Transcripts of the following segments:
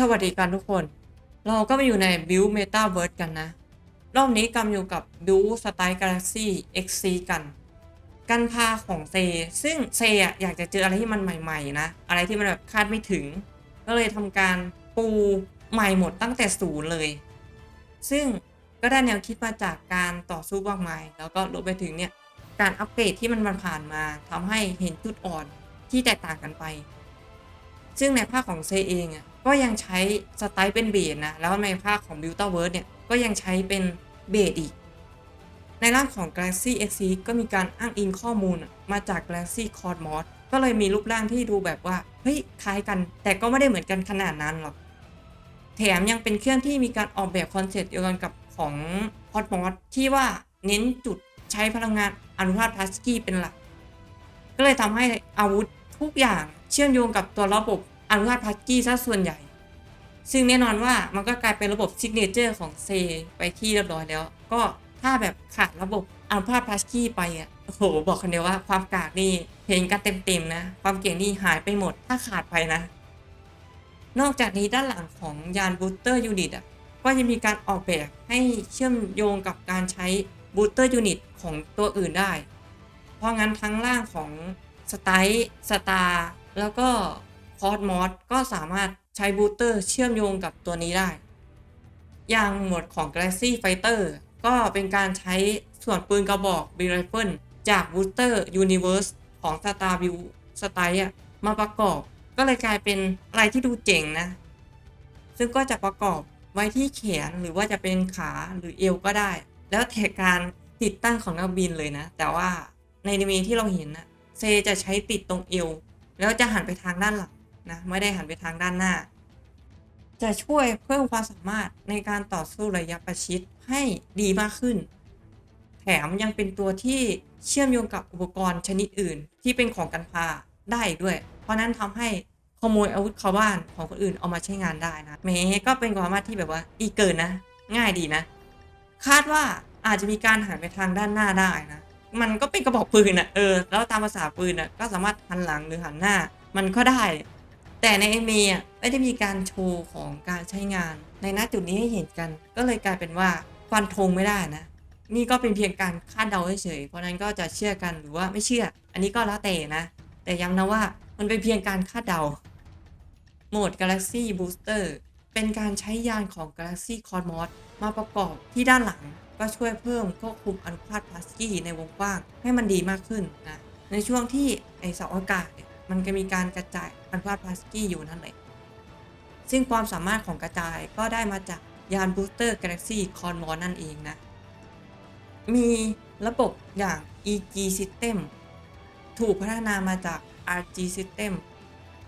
สวัสดีกันทุกคน เราก็มาอยู่ในบิ l เมตาเวิร์กันนะ รอบนี้กำอยู่กับบิวสไตล์กาแล็กซี่ XC กัน กันพาของเซ ซึ่งเซอะอยากจะเจออะไรที่มันใหม่ๆนะ อะไรที่มันแบบคาดไม่ถึง ก็เลยทำการปูใหม่หมดตั้งแต่ศูนย์เลย ซึ่งก็ได้แนวคิดมาจากการต่อสู้มากมาย แล้วก็รวมไปถึงเนี่ย การอัปเกรดที่มันผ่านมาทำให้เห็นจุดอ่อนที่แตกต่างกันไป ซึ่งในภาคของเซเองอะ ก็ยังใช้สไตล์เป็นเบสนะ แล้วในภาคของ b u i l t a w o r d เนี่ยก็ยังใช้เป็นเบสอีก ในร่างของ Galaxy X ก็มีการอ้างอิงข้อมูลมาจาก Galaxy c o r d m o d ก็เลยมีรูปร่างที่ดูแบบว่า เฮ้ย คล้ายกัน แต่ก็ไม่ได้เหมือนกันขนาดนั้นหรอก แถมยังเป็นเครื่องที่มีการออกแบบคอนเซ็ปต์เดียวกันกับของ c o r d m o d ที่ว่าเน้นจุดใช้พลังงานอนุภาคพลาสกี้เป็นหลัก ก็เลยทำให้อาวุธทุกอย่างเชื่อมโยงกับตัวระบบ อนุภาคพลาสกี้ซะส่วนใหญ่ ซึ่งแน่นอนว่ามันก็กลายเป็นระบบซิกเนเจอร์ของเซไปที่เรียบร้อยแล้ว ก็ถ้าแบบขาดระบบอนุภาคพลาสกี้ไปอะโอ้โห บอกคนเดียวว่าความกากนี่เห็นกันเต็มๆนะ ความเก่งนี่หายไปหมดถ้าขาดไปนะ นอกจากนี้ด้านหลังของยานบูสเตอร์ยูนิตอะก็ยังมีการออกแบบให้เชื่อมโยงกับการใช้บูสเตอร์ยูนิตของตัวอื่นได้ เพราะงั้นทั้งล่างของสไตล์สตาร์แล้วก็ คอร์ดมอสก็สามารถใช้บูสเตอร์เชื่อมโยงกับตัวนี้ได้ อย่างหมวดของ Galaxy Fighter ก็เป็นการใช้ส่วนปืนกระบอก b r i f l e จาก Booster Universe ของ Star View Style มาประกอบ ก็เลยกลายเป็นอะไรที่ดูเจ๋งนะ ซึ่งก็จะประกอบไว้ที่แขนหรือว่าจะเป็นขาหรือเอวก็ได้ แล้วแต่การติดตั้งของนักบินเลยนะ แต่ว่าในอนิเมะที่เราเห็นนะเซจะใช้ติดตรงเอว แล้วจะหันไปทางด้านหลัง นะไม่ได้หันไปทางด้านหน้า จะช่วยเพิ่มความสามารถในการต่อสู้ระยะประชิดให้ดีมากขึ้น แถมยังเป็นตัวที่เชื่อมโยงกับอุปกรณ์ชนิดอื่น ที่เป็นของกันพาได้ด้วย เพราะนั้นทำให้ขโมยอาวุธชาวบ้านของคนอื่นเอามาใช้งานได้นะแม้ก็เป็นความสามารถที่แบบว่าดีเกินนะ ง่ายดีนะ คาดว่าอาจจะมีการหันไปทางด้านหน้าได้นะมันก็เป็นกระบอกปืนนะเออแล้วตามภาษาปืนนะก็สามารถหันหลังหรือหันหน้า มันก็ได้ แต่ในเอเมีอะไม่ได้มีการโชว์ของการใช้งาน ในณจุดนี้ให้เห็นกัน ก็เลยกลายเป็นว่าฟันธงไม่ได้นะ นี่ก็เป็นเพียงการคาดเดาเฉยๆเพราะนั้นก็จะเชื่อกันหรือว่าไม่เชื่อ อันนี้ก็แล้วแต่นะ แต่ย้ำนะว่ามันเป็นเพียงการคาดเดา โหมด Galaxy Booster เป็นการใช้ยานของ Galaxy Cosmos มาประกอบที่ด้านหลังก็ช่วยเพิ่มควบคุมอนุภาคพลาสกี้ในวงกว้างให้มันดีมากขึ้นนะในช่วงที่ไอเสาอากาศเนี่ย มันก็มีการกระจายอนุภาคพลาสกี้อยู่นั่นแหละซึ่งความสามารถของกระจายก็ได้มาจากยาน Booster Galaxy Cosmos นั่นเองนะ มีระบบอย่าง EG System ถูกพัฒนามาจาก RG System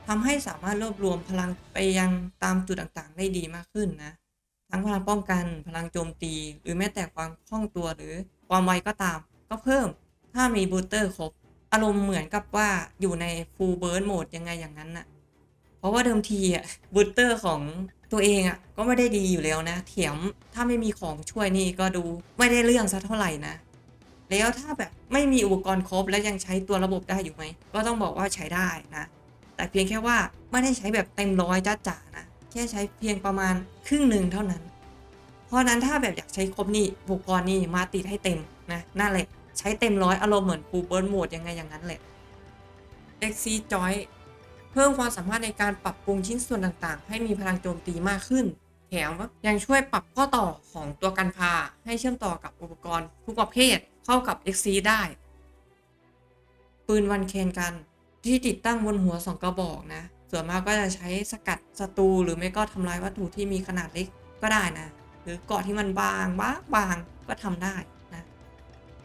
ทำให้สามารถรวบรวมพลังไปยังตามจุดต่างๆ ได้ดีมากขึ้นนะ ทั้งพลังป้องกันพลังโจมตี หรือแม้แต่ความคล่องตัวหรือความไวก็ตาม ก็เพิ่มถ้ามีบูสเตอร์ครบ อารมณ์เหมือนกับว่าอยู่ใน full burst mode ยังไงอย่างนั้นน่ะ เพราะว่าเดิมทีอะบูสเตอร์ของตัวเองอะก็ไม่ได้ดีอยู่แล้วนะเถียมถ้าไม่มีของช่วยนี่ก็ดูไม่ได้เรื่องสักเท่าไหร่นะ แล้วถ้าแบบไม่มีอุปกรณ์ครบและยังใช้ตัวระบบได้อยู่ไหม ก็ต้องบอกว่าใช้ได้นะ แต่เพียงแค่ว่าไม่ได้ใช้แบบเต็มร้อยจ้าจ๋านะ แค่ใช้เพียงประมาณครึ่งหนึ่งเท่านั้น เพราะนั้นถ้าแบบอยากใช้ครบนี่อุปกรณ์นี่มาติดให้เต็มนะนั่นแหละ ใช้เต็มร้อยอารมณ์เหมือนฟูเบิร์นโหมดยังไงอย่างนั้นแหละ XC Joy เพิ่มความสามารถในการปรับปรุงชิ้นส่วนต่างๆ ให้มีพลังโจมตีมากขึ้น แถมยังช่วยปรับข้อต่อของตัวกันพา ให้เชื่อมต่อกับอุปกรณ์ทุกประเภทเข้ากับ XC ได้ ปืนวันเคนกันที่ติดตั้งบนหัวสองกระบอกนะ ส่วนมากก็จะใช้สกัดศัตรูหรือไม่ก็ทำลายวัตถุที่มีขนาดเล็กก็ได้นะ หรือเกาะที่มันบางบางบางก็ทำได้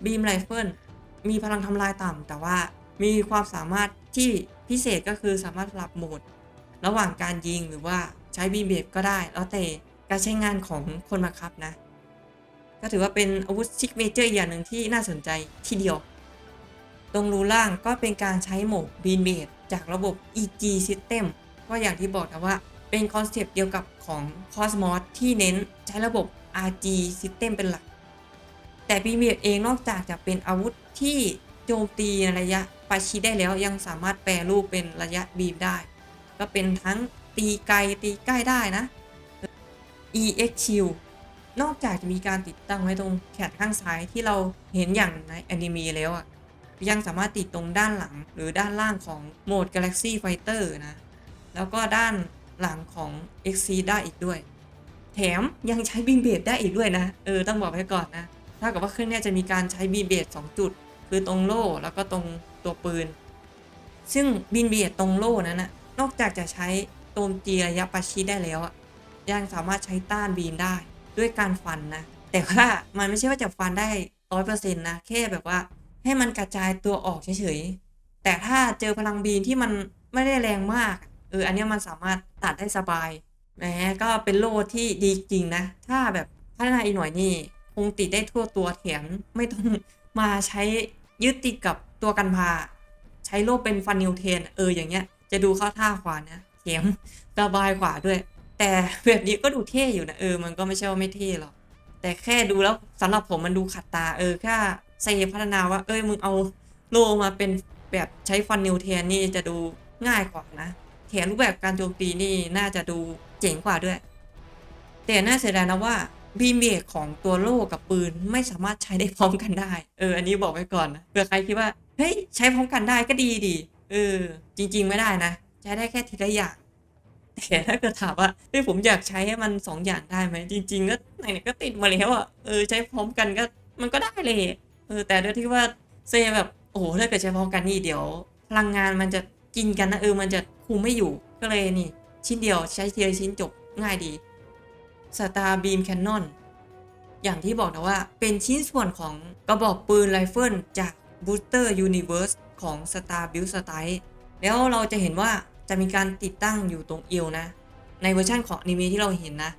บีมไรเฟิลมีพลังทำลายต่ำแต่ว่ามีความสามารถที่พิเศษก็คือสามารถสลับโหมด ระหว่างการยิงหรือว่าใช้บีมเบฟก็ได้ แล้วแต่การใช้งานของคนบังคับนะ ก็ถือว่าเป็นอาวุธซิกเนเจอร์อย่างหนึ่งที่น่าสนใจทีเดียว ตรงรูล่างก็เป็นการใช้โหมดบีเบดจากระบบ EG System ก็อย่างที่บอกนะว่าเป็นคอนเซปต์เดียวกับของ Cosmos ที่เน้นใช้ระบบ RG System เป็นหลัก แต่บีนเบดเองนอกจากจะเป็นอาวุธที่โจมตีในระยะประชิดได้แล้วยังสามารถแปรรูปเป็นระยะบีมได้ ก็เป็นทั้งตีไกลตีใกล้ได้นะ EXQ นอกจากจะมีการติดตั้งไว้ตรงแขนข้างซ้ายที่เราเห็นอย่างในแอนิเมะแล้วอะยังสามารถติดตรงด้านหลังหรือด้านล่างของโหมด Galaxy Fighter นะ แล้วก็ด้านหลังของ XC ได้อีกด้วย แถมยังใช้บีมเบดได้อีกด้วยนะ เออ ต้องบอกไว้ก่อนนะ ถ้ากับว่าเครื่องเนี้ยจะมีการใช้บีเบด2จุด คือตรงโล่แล้วก็ตรงตัวปืน ซึ่งบีเบดตรงโล่นั้นนะนอกจากจะใช้โจมตีระยะประชิดได้แล้วอะยังสามารถใช้ต้านบีมได้ด้วยการฟันนะ แต่ว่ามันไม่ใช่ว่าจะฟันได้ร้อยเปอร์เซ็นต์นะ แค่แบบว่าให้มันกระจายตัวออกเฉยๆ แต่ถ้าเจอพลังบีมที่มันไม่ได้แรงมากเอออันนี้มันสามารถตัดได้สบายแหมก็เป็นโล่ที่ดีจริงนะ ถ้าแบบพัฒนาอีกหน่อยนี่ คงติดได้ทั่วตัวแถมไม่ต้องมาใช้ยึดติดกับตัวกันพา ใช้โล่เป็นฟันนิวเทน เอออย่างเงี้ย จะดูเข้าท่าขวานะแถมสบายกว่าด้วย แต่แบบนี้ก็ดูเท่อยู่นะเออมันก็ไม่ใช่ว่าไม่เท่หรอกแต่แค่ดูแล้วสำหรับผมมันดูขัดตาเออแค่เซพัฒนาว่า เอ้ยมึงเอาโลมาเป็นแบบใช้ฟันนิวเทนนี่จะดูง่ายกว่านะแถมรูปแบบการโจมตีนี่น่าจะดูเจ๋งกว่าด้วย แต่น่าเสียดายนะว่า บีเบรกของตัวโล่กับปืนไม่สามารถใช้ได้พร้อมกันได้ เออ อันนี้บอกไว้ก่อนนะเผื่อใครคิดว่า เฮ้ย ใช้พร้อมกันได้ก็ดีดี เออ จริง ๆ ไม่ได้นะ ใช้ได้แค่ทีละอย่างแต่ถ้าเกิดถามว่าเฮ้ยผมอยากใช้ให้มันสองอย่างได้ไหมจริง ๆ ก็ไหนๆก็ติดมาแล้วอะเออใช้พร้อมกันก็มันก็ได้เลยเออแต่ด้วยที่ว่าเซแบบโอ้โหถ้าเกิดใช้พร้อมกันนี่เดี๋ยว พลังงานมันจะกินกันนะเออมันจะคุมไม่อยู่ก็เลยนี่ ชิ้นเดียวใช้ทีละชิ้นจบง่ายดี Star Beam Cannon อย่างที่บอกนะว่าเป็นชิ้นส่วนของกระบอกปืนไรเฟิลจาก Booster Universe ของ Star Build Style แล้วเราจะเห็นว่าจะมีการติดตั้งอยู่ตรงเอวนะ ในเวอร์ชันของอนิเมะที่เราเห็นนะ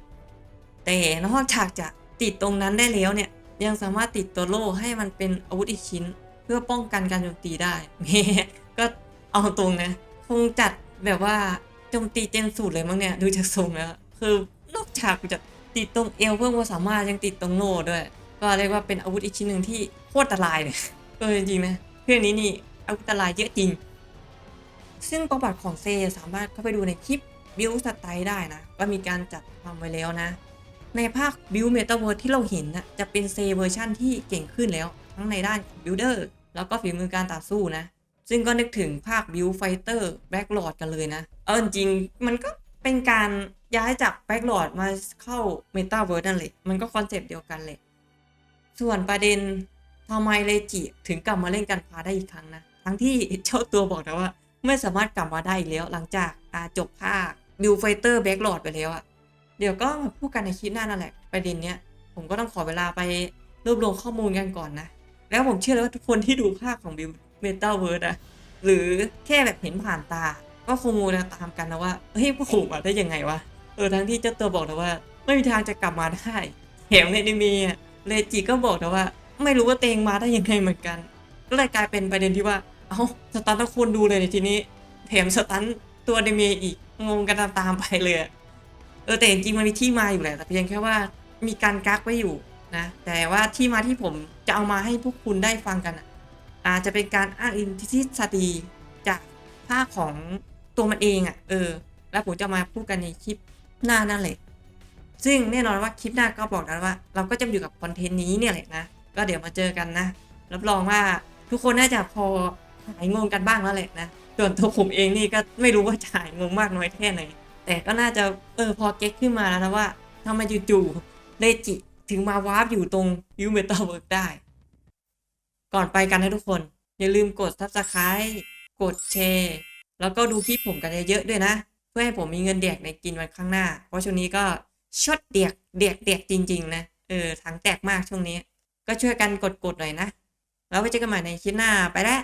แต่นอกจากจะติดตรงนั้นได้แล้วเนี่ย ยังสามารถติดตัวโล่ให้มันเป็นอาวุธอีกชิ้น เพื่อป้องกันการโจมตีได้แหม่ก็เอาตรงนะ คงจัดแบบว่าโจมตีเต็มสูตรเลยมั้งเนี่ย ดูจากทรงแล้วคือ นอกจากจะติดตรงเอวเพิ่มความสามารถยังติดตรงโล่ด้วย ก็เรียกว่าเป็นอาวุธอีกชิ้นหนึ่งที่โคตรอันตรายเลยเออจริงๆนะเรื่องนี้นี่อาวุธอันตรายเยอะจริง ซึ่งประวัติของเซสามารถเข้าไปดูในคลิปบิวสไตล์ได้นะ ก็มีการจัดทำไว้แล้วนะ ในภาคบิวเมตาเวิร์ที่เราเห็นนะจะเป็นเซเวอร์ชั่นที่เก่งขึ้นแล้ว ทั้งในด้านของบิลเดอร์แล้วก็ฝีมือการต่อสู้นะ ซึ่งก็นึกถึงภาคบิวไฟเตอร์แบล็กหลอดกันเลยนะ เออจริงมันก็ เป็นการย้ายจากแบ็กหลอดมาเข้าเมตาเวิร์นั่นเลยมันก็คอนเซปต์เดียวกันเลย ส่วนประเด็นทำไมเลจิถึงกลับมาเล่นกันพาได้อีกครั้งนะ ทั้งที่เจ้าตัวบอกนะว่า ไม่สามารถกลับมาได้อีกแล้วหลังจากอาจบภาคบิวไฟเตอร์แบ็กหลอดไปแล้วอะเดี๋ยวก็มาพูดกันในคลิปหน้านั่นแหละ ประเด็นเนี้ยผมก็ต้องขอเวลาไปรวบรวมข้อมูลกันก่อนนะ แล้วผมเชื่อเลยว่าทุกคนที่ดูภาคของบิวเมตาเวิร์ดอะหรือแค่แบบเห็นผ่านตา ก็คงงูนะตามกันนะว่าเฮ้ยพวกผมมาได้ยังไงวะเออทั้งที่เจ้าตัวบอกนะว่า ไม่มีทางจะกลับมาได้แถมในนิเมะเลจิก็บอกนะว่า ไม่รู้ว่าเตงมาได้ยังไงเหมือนกัน ก็เลยกลายเป็นประเด็นที่ว่าเอ้าสตันต้องควรดูเลยในทีนี้แถมสตันตัวอนิเมะอีกงงกันตามไปเลยเออแต่จริงๆมันมีที่มาอยู่แหละแต่เพียงแค่ว่ามีการกักไว้อยู่นะแต่ว่าที่มาที่ผมจะเอามาให้พวกคุณได้ฟังกันอะอาจจะเป็นการอ้างอิงทฤษฎีจากภาคของ ตัวมันเองอะ่ะ เออ แล้วผมจะมาพูดกันในคลิปหน้านั่นแหละซึ่งแน่นอนว่าคลิปหน้าก็บอกแล้วว่า เราก็จะอยู่กับคอนเทนต์นี้เนี่ยแหละนะ ก็เดี๋ยวมาเจอกันนะ รับรองว่าทุกคนน่าจะพอหายงงกันบ้างแล้วแหละนะ ส่วนตัวผมเองนี่ก็ไม่รู้ว่าจะหายงงมากน้อยแค่ไหน แต่ก็น่าจะเออพอเก็ตขึ้นมาแล้วนะว่าทำไมจู่ๆเลจิถึงมาวาร์ปอยู่ตรงยูเมตาเวิร์กได้ ก่อนไปกันนะทุกคน อย่าลืมกด subscribe กดแชร์ แล้วก็ดูคลิปผมกันเยอะๆด้วยนะ เพื่อให้ผมมีเงินเด็กในกินวันข้างหน้า เพราะช่วงนี้ก็ชดเด็กเด็กเด็กจริง ๆ นะเออถังแตกมากช่วงนี้ ก็ช่วยกันกดๆหน่อยนะ แล้วไว้เจอกันใหม่ในคลิปหน้าไปแล้ว